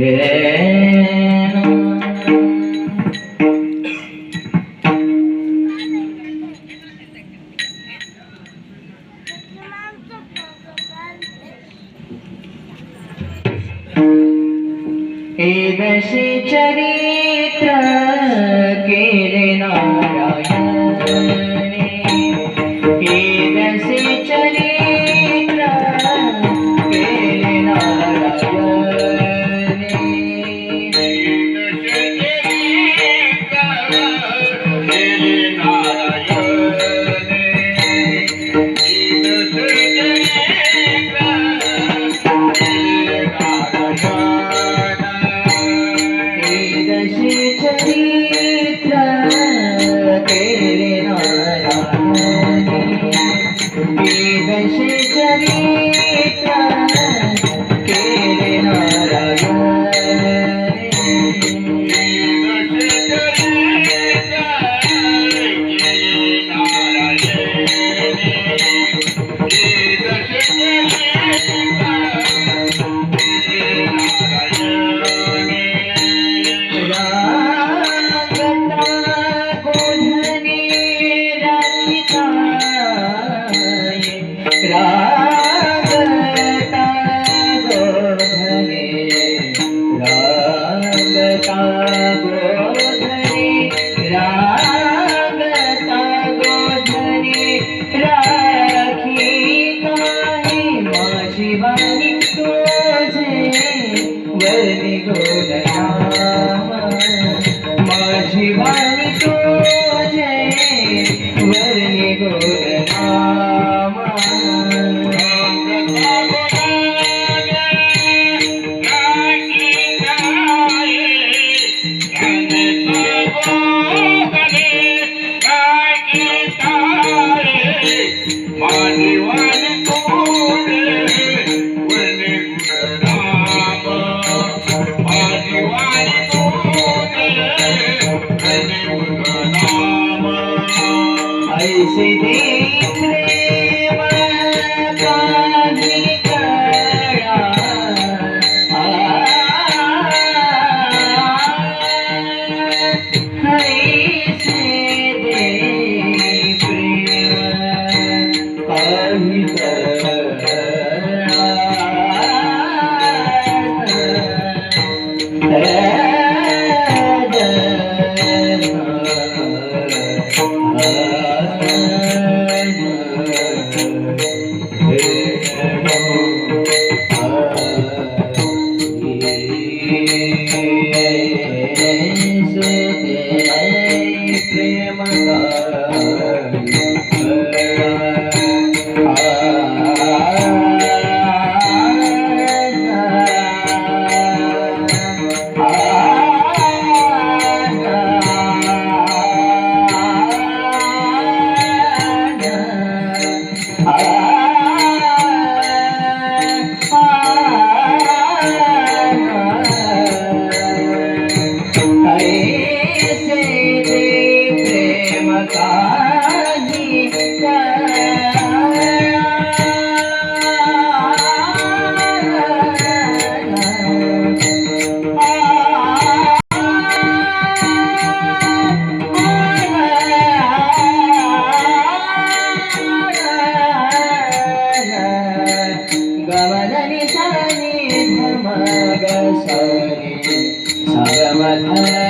Yeah. दशी चरित्र केरे नारायण ऐसे देख ಸವನಿ ಸವನಿ ಧಮ ಗವನಿ ಸವಮಥ